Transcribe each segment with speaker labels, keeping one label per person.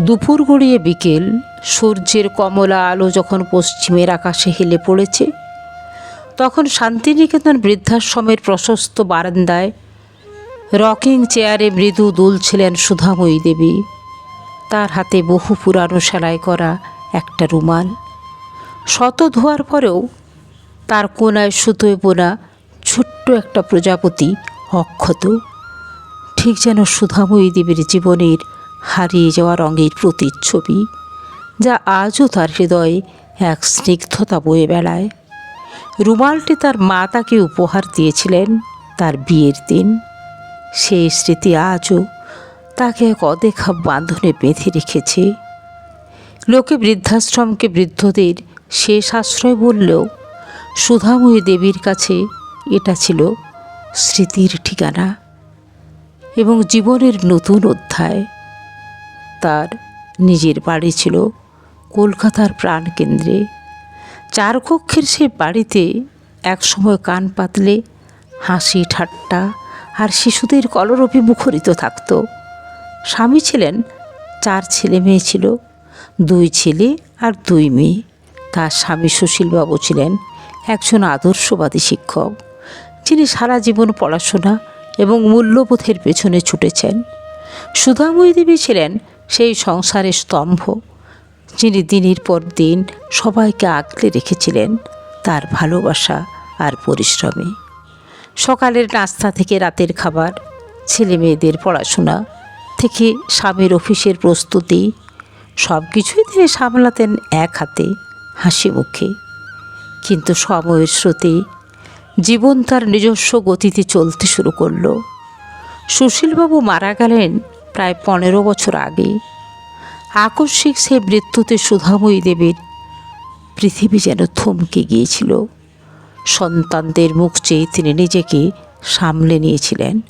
Speaker 1: দুপুর গড়িয়ে বিকেল, সূর্যের কমলা আলো যখন পশ্চিমের আকাশে হেলে পড়েছে, তখন শান্তিনিকেতন বৃদ্ধাশ্রমের প্রশস্ত বারান্দায় রকিং চেয়ারে মৃদু দুলছিলেন সুধাময়ী দেবী। তার হাতে বহু পুরানো সেলাই করা একটা রুমাল। শত ধোয়ার পরেও তার কোনায় সুতোয় বোনা ছোট্ট একটা প্রজাপতি অক্ষত। ঠিক যেন সুধাময়ী দেবীর জীবনের হারিয়ে যাওয়া রঙের প্রতিচ্ছবি, যা আজও তার হৃদয়ে এক স্নিগ্ধতা বয়ে বেড়ায়। রুমালটি তার মা তাকে উপহার দিয়েছিলেন তার বিয়ের দিন। সেই স্মৃতি আজও তাকে এক অদেখা বাঁধনে বেঁধে রেখেছে। লোকে বৃদ্ধাশ্রমকে বৃদ্ধদের শেষ আশ্রয় বললেও সুধাময়ী দেবীর কাছে এটা ছিল স্মৃতির ঠিকানা। এবং জীবনের নতুন অধ্যায়। তার নিজের বাড়ি ছিল কলকাতার প্রাণকেন্দ্রে। চার কক্ষের সে বাড়িতে একসময় কান পাতলে হাসি ঠাট্টা আর শিশুদের কলরবে মুখরিত থাকত। স্বামী ছিলেন, চার ছেলে মেয়ে ছিল, দুই ছেলে আর দুই মেয়ে। তার স্বামী সুশীলবাবু ছিলেন একজন আদর্শবাদী শিক্ষক, যিনি সারা জীবন পড়াশোনা এবং মূল্যবোধের পেছনে ছুটেছেন। সুধাময়ী দেবী ছিলেন সেই সংসারের স্তম্ভ, যিনি দিনের পর দিন সবাইকে আগলে রেখেছিলেন তার ভালোবাসা আর পরিশ্রমে। সকালের নাস্তা থেকে রাতের খাবার, ছেলে মেয়েদের পড়াশোনা থেকে স্বামীর অফিসের প্রস্তুতি সব কিছুই তিনি সামলাতেন এক হাতে, হাসি মুখে। কিন্তু সময়ের স্রোতে জীবন তার নিজস্ব গতিতে চলতে শুরু করল। সুশীলবাবু মারা গেলেন প্রায় পনেরো বছর আগে। আকস্মিক সেই মৃত্যুতে সুধাময়ী দেবীর পৃথিবী যেন থমকে গিয়েছিল। সন্তানদের মুখ চেয়ে তিনি নিজেকে সামলে নিয়েছিলেন।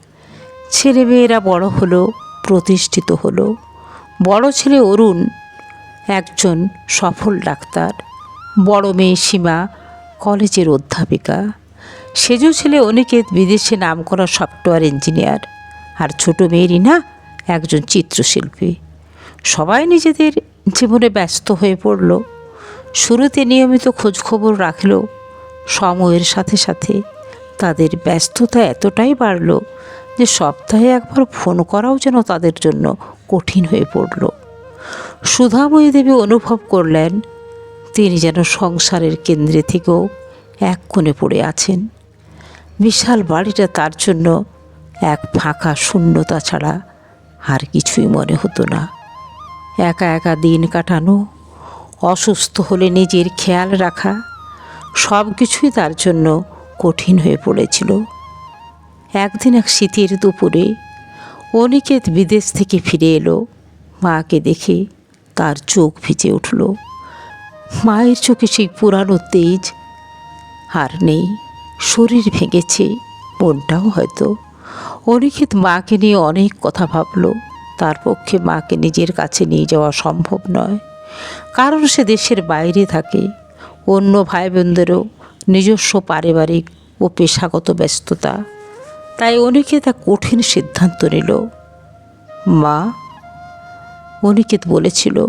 Speaker 1: ছেলেমেয়েরা বড় হলো, প্রতিষ্ঠিত হলো। বড় ছেলে অরুণ একজন সফল ডাক্তার। বড় মেয়ে সীমা কলেজের অধ্যাপিকা। সেজ ছেলে অনিকেত বিদেশে নাম করা সফটওয়্যার ইঞ্জিনিয়ার। আর ছোট মেয়েরই রিনা একজন চিত্রশিল্পী। সবাই নিজেদের জীবনে ব্যস্ত হয়ে পড়ল। শুরুতে নিয়মিত খোঁজখবর রাখলেও সময়ের সাথে সাথে তাদের ব্যস্ততা এতটাই বাড়ল যে সপ্তাহে একবার ফোন করাও যেন তাদের জন্য কঠিন হয়ে পড়ল। সুধাময়ী দেবী অনুভব করলেন, তিনি যেন সংসারের কেন্দ্রে থেকেও এক কোণে পড়ে আছেন। বিশাল বাড়িটা তার জন্য এক ফাঁকা শূন্যতা ছাড়া আর কিছুই মনে হতো না। একা একা দিন কাটানো, অসুস্থ হলে নিজের খেয়াল রাখা সব কিছুই তার জন্য কঠিন হয়ে পড়েছিল। একদিন এক শীতের দুপুরে অনিকেত বিদেশ থেকে ফিরে এলো। মাকে দেখে তার চোখ ভিজে উঠল। মায়ের চোখে সেই পুরানো তেজ আর নেই, শরীর ভেঙেছে, মনটাও হয়তো অনিকেত মাকে নিয়ে অনেক কথা ভাবলো। তার পক্ষে মাকে নিজের কাছে নিয়ে যাওয়া সম্ভব নয়। কারণ সে দেশের বাইরে থাকে। অন্য ভাই বোনদেরও নিজস্ব পারিবারিক ও পেশাগত ব্যস্ততা। তাই অনিকেত এক কঠিন সিদ্ধান্ত নিল। মা, অনিকেত বলেছিল,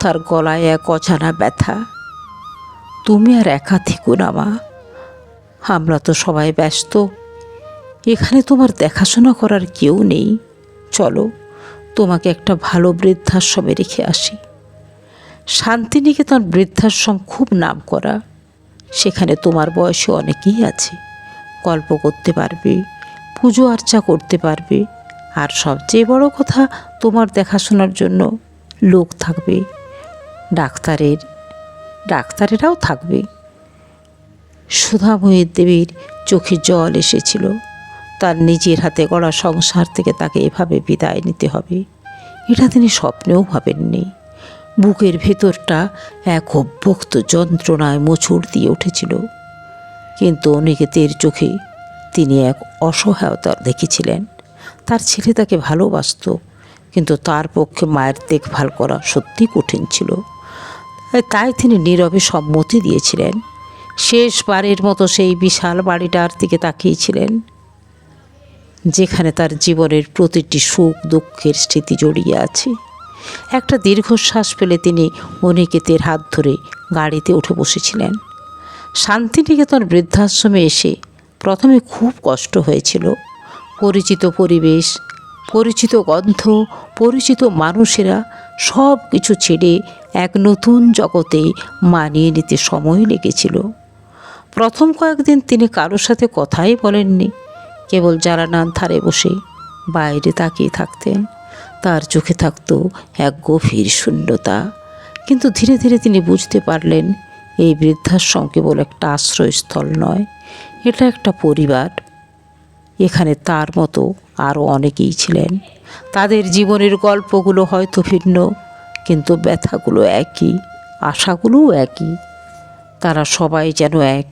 Speaker 1: তার গলায় এক অজানা ব্যথা। তুমি আর একা থেকো না, মা। আমরা তো সবাই ব্যস্ত। এখানে তোমার দেখাশোনা করার কেউ নেই। চলো, তোমাকে একটা ভালো বৃদ্ধাশ্রমে রেখে আসি। শান্তিনিকেতন বৃদ্ধাশ্রম খুব নাম করা সেখানে তোমার বয়সে অনেকেই আছে। গল্প করতে পারবে, পুজো আর্চা করতে পারবে। আর সবচেয়ে বড় কথা, তোমার দেখাশোনার জন্য লোক থাকবে। ডাক্তারের, ডাক্তারেরাও থাকবে। সুধাময়ী দেবীর চোখে জল এসেছিল। তার নিজের হাতে গড়া সংসার থেকে তাকে এভাবে বিদায় নিতে হবে। এটা তিনি স্বপ্নেও ভাবেননি। বুকের ভেতরটা এক অভ্যক্ত যন্ত্রণায় মোচড় দিয়ে উঠেছিল। কিন্তু অনিকেতের চোখে তিনি এক অসহায়তা দেখেছিলেন। তার ছেলে তাকে ভালোবাসত, কিন্তু তার পক্ষে মায়ের দেখভাল করা সত্যি কঠিন ছিল। তাই তিনি নীরবে সম্মতি দিয়েছিলেন। শেষবারের মতো সেই বিশাল বাড়িটার দিকে তাকিয়েছিলেন। যেখানে তার জীবনের প্রতিটি সুখ দুঃখের স্মৃতি জড়িয়ে আছে। একটা দীর্ঘশ্বাস ফেলে তিনি অনিকেতের হাত ধরে গাড়িতে উঠে বসেছিলেন। শান্তিনিকেতন বৃদ্ধাশ্রমে এসে প্রথমে খুব কষ্ট হয়েছিল। পরিচিত পরিবেশ, পরিচিত গন্ধ, পরিচিত মানুষেরা সব কিছু ছেড়ে এক নতুন জগতে মানিয়ে নিতে সময় লেগেছিল। প্রথম কয়েকদিন তিনি কারোর সাথে কথাই বলেননি। কেবল জানানার ধারে বসে বাইরে তাকিয়ে থাকতেন তার চোখে থাকত এক গভীর শূন্যতা। কিন্তু ধীরে ধীরে তিনি বুঝতে পারলেন, এই বৃদ্ধাশ্রম কেবল একটা আশ্রয়স্থল নয়, এটা একটা পরিবার। এখানে তার মতো আরও অনেকেই ছিলেন। তাদের জীবনের গল্পগুলো হয়তো ভিন্ন, কিন্তু ব্যথাগুলো একই, আশাগুলোও একই। তারা সবাই যেন এক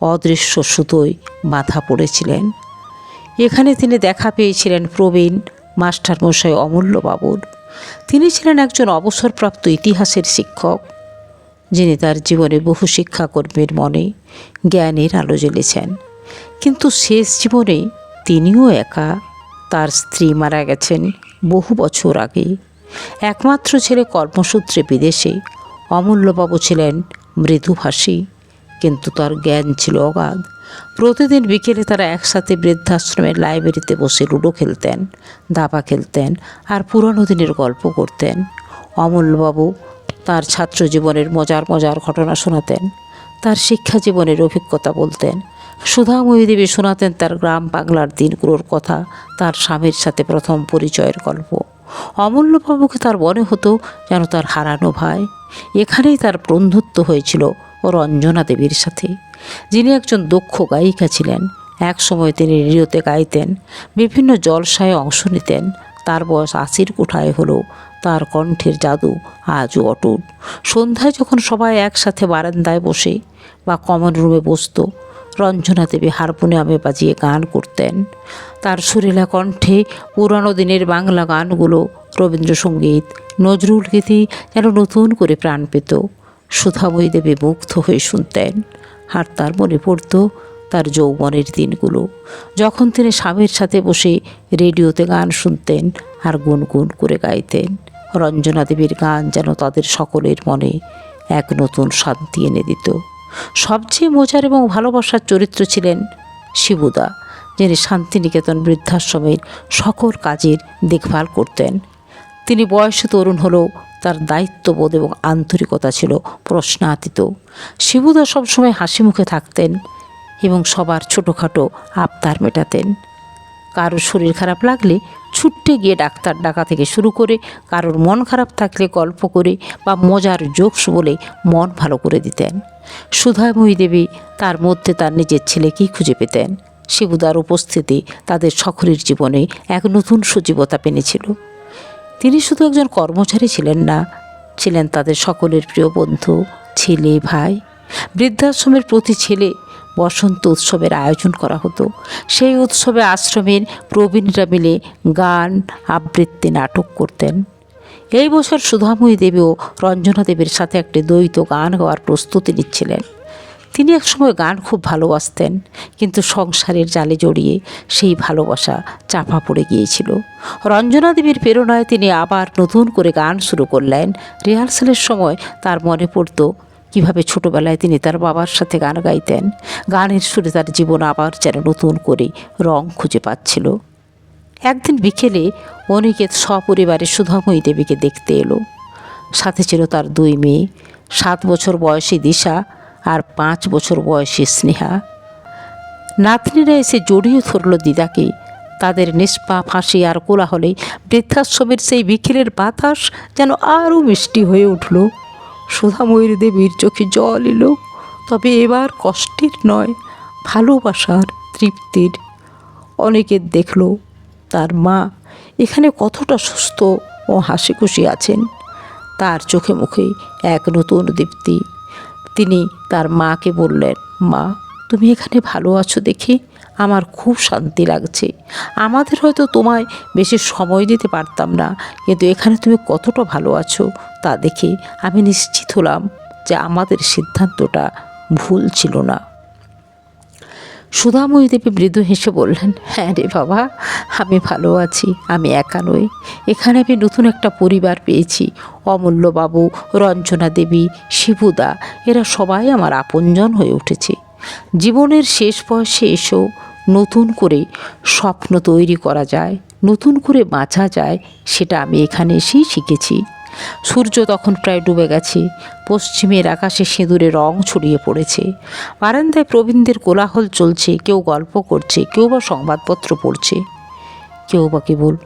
Speaker 1: অদৃশ্য সুতোয় বাঁধা পড়েছিলেন। এখানে তিনি দেখা পেয়েছিলেন প্রবীণ মাস্টারমশাই অমূল্যবাবুর। তিনি ছিলেন একজন অবসরপ্রাপ্ত ইতিহাসের শিক্ষক, যিনি তার জীবনে বহু শিক্ষাকর্মীর মনে জ্ঞানের আলো জ্বেলেছেন। কিন্তু শেষ জীবনে তিনিও একা তার স্ত্রী মারা গেছেন বহু বছর আগে। একমাত্র ছেলে কর্মসূত্রে বিদেশে, অমূল্যবাবু ছিলেন মৃদুভাষী, কিন্তু তার জ্ঞান ছিল অগাধ। প্রতিদিন বিকেলে তারা একসাথে বৃদ্ধাশ্রমের লাইব্রেরিতে বসে লুডো খেলতেন, দাবা খেলতেন আর পুরনো দিনের গল্প করতেন। অমূল্যবাবু তার ছাত্র জীবনের মজার মজার ঘটনা শোনাতেন, তার শিক্ষা জীবনের অভিজ্ঞতা বলতেন, সুধাময়ী দেবী শোনাতেন তার গ্রাম বাংলার দিনগুলোর কথা, তার স্বামীর সাথে প্রথম পরিচয়ের গল্প। অমূল্যবাবুকে তার মনে হতো যেন তার হারানো ভাই, এখানেই তার বন্ধুত্ব হয়েছিল রঞ্জনা দেবীর সাথে। যিনি একজন দক্ষ গায়িকা ছিলেন এক সময় তিনি রেডিওতে গাইতেন, বিভিন্ন জলসায় অংশ নিতেন, তার বয়স আশির কোঠায় হলো তার কণ্ঠের জাদু আজও অটুট। সন্ধ্যায় যখন সবাই একসাথে বারান্দায় বসে বা কমন রুমে বসত, রঞ্জনা দেবী হারমোনিয়ামে বাজিয়ে গান করতেন। তার সুরেলা কণ্ঠে পুরানো দিনের বাংলা গানগুলো রবীন্দ্রসঙ্গীত, নজরুল গীতি যেন নতুন করে প্রাণ পেত। সুধাময়ী দেবী মুগ্ধ হয়ে শুনতেন। আর তার মনে পড়ত তার যৌবনের দিনগুলো। যখন তিনি স্বামীর সাথে বসে রেডিওতে গান শুনতেন আর গুনগুন করে গাইতেন, রঞ্জনা দেবীর গান যেন তাদের সকলের মনে এক নতুন শান্তি এনে দিত। সবচেয়ে মজার এবং ভালোবাসার চরিত্র ছিলেন শিবুদা, যিনি শান্তিনিকেতন বৃদ্ধাশ্রমের সকল কাজের দেখভাল করতেন। তিনি বয়সে তরুণ হলেও তার দায়িত্ববোধ এবং আন্তরিকতা ছিল প্রশ্নাতীত। শিবুদা সবসময় হাসি মুখে থাকতেন এবং সবার ছোটোখাটো আবদার মেটাতেন। কারোর শরীর খারাপ লাগলে ছুট্টে গিয়ে ডাক্তার ডাকা থেকে শুরু করে, কারোর মন খারাপ থাকলে গল্প করে বা মজার জোকস বলে মন ভালো করে দিতেন। সুধাময়ী দেবী তার মধ্যে তার নিজের ছেলেকেই খুঁজে পেতেন। শিবুদার উপস্থিতি তাদের সকলের জীবনে এক নতুন সজীবতা পেনেছিল। তিনি শুধু একজন কর্মচারী ছিলেন না, ছিলেন তাদের সকলের প্রিয় বন্ধু, ছেলে, ভাই। বৃদ্ধাশ্রমের প্রতি ছেলে বসন্ত উৎসবের আয়োজন করা হতো। সেই উৎসবে আশ্রমের প্রবীণরা মিলে গান, আবৃত্তি, নাটক করতেন। এই বছর সুধাময়ী দেবী ও রঞ্জনা দেবীর সাথে একটি দ্বৈত গান গাওয়ার প্রস্তুতি নিচ্ছিলেন। তিনি একসময় গান খুব ভালোবাসতেন, কিন্তু সংসারের জালে জড়িয়ে সেই ভালোবাসা চাপা পড়ে গিয়েছিল। রঞ্জনা দেবীর প্রেরণায় তিনি আবার নতুন করে গান শুরু করলেন। রিহার্সালের সময় তার মনে পড়তো কীভাবে ছোটবেলায় তিনি তার বাবার সাথে গান গাইতেন। গানের সুরে তার জীবন আবার যেন নতুন করে রং খুঁজে পাচ্ছিল। একদিন বিকেলে অনিকেত সপরিবারে সুধাময়ী দেবীকে দেখতে এলো। সাথে ছিল তার দুই মেয়ে। সাত বছর বয়সী দিশা আর পাঁচ বছর বয়সী স্নেহা। নাতনিরা এসে জড়িয়ে ধরল দিদাকে। তাদের নিষ্পাপ হাসি আর কোলাহলে বৃদ্ধাশ্রমের সেই বিকেলের বাতাস যেন আরও মিষ্টি হয়ে উঠল। সুধাময়ীর দেবীর চোখে জল এলো, তবে এবার কষ্টের নয়, ভালোবাসার তৃপ্তির। অনেকে দেখল, তার মা এখানে কতটা সুস্থ ও হাসি খুশি আছেন। তার চোখে মুখে এক নতুন দীপ্তি। তিনি তার মাকে বললেন, মা, তুমি এখানে ভালো আছো দেখে। আমার খুব শান্তি লাগছে। আমাদের হয়তো তোমায় বেশি সময় দিতে পারতাম না, কিন্তু এখানে তুমি কতটা ভালো আছো তা দেখে আমি নিশ্চিত হলাম যে আমাদের সিদ্ধান্তটা ভুল ছিল না। সুধাময়ী দেবী মৃদু হেসে বললেন হ্যাঁ রে বাবা, আমি ভালো আছি, আমি একা নই। এখানে আমি নতুন একটা পরিবার পেয়েছি। অমূল্যবাবু, রঞ্জনা দেবী, শিবুদা, এরা সবাই আমার আপনজন হয়ে উঠেছে। জীবনের শেষ বয়সে এসেও নতুন করে স্বপ্ন তৈরি করা যায়, নতুন করে বাঁচা যায়, সেটা আমি এখানে এসেই শিখেছি। সূর্য তখন প্রায় ডুবে গেছে। পশ্চিমের আকাশে সিঁদুরে রং ছড়িয়ে পড়েছে। বারান্দায় প্রবীণদের কোলাহল চলছে, কেউ গল্প করছে, কেউ বা সংবাদপত্র পড়ছে। কেউ বা কেবল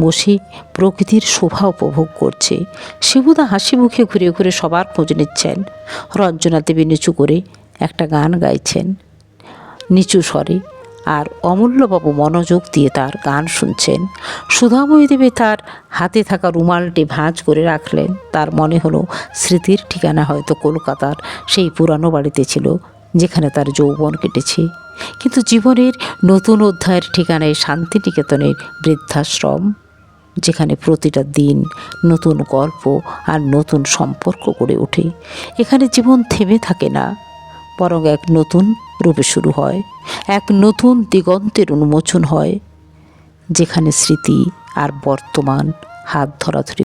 Speaker 1: বসে প্রকৃতির শোভা উপভোগ করছে। শিবুদা হাসি মুখে ঘুরে ঘুরে সবার খোঁজ নিচ্ছেন। রঞ্জনা দেবী নিচু করে একটা গান গাইছেন। নিচু স্বরে আর অমূল্যবাবু মনোযোগ দিয়ে তার গান শুনছেন। সুধাময়ী দেবী তার হাতে থাকা রুমালটি ভাঁজ করে রাখলেন। তার মনে হলো স্মৃতির ঠিকানা হয়তো কলকাতার সেই পুরানো বাড়িতে ছিল, যেখানে তার যৌবন কেটেছে। কিন্তু জীবনের নতুন অধ্যায়ের ঠিকানায় শান্তিনিকেতনের বৃদ্ধাশ্রম, যেখানে প্রতিটা দিন নতুন গল্প আর নতুন সম্পর্ক গড়ে ওঠে। এখানে জীবন থেমে থাকে না, বরং এক নতুন রূপে শুরু হয়। এক নতুন দিগন্তের উন্মোচন হয় যেখানে স্মৃতি আর বর্তমান হাত ধরাধরি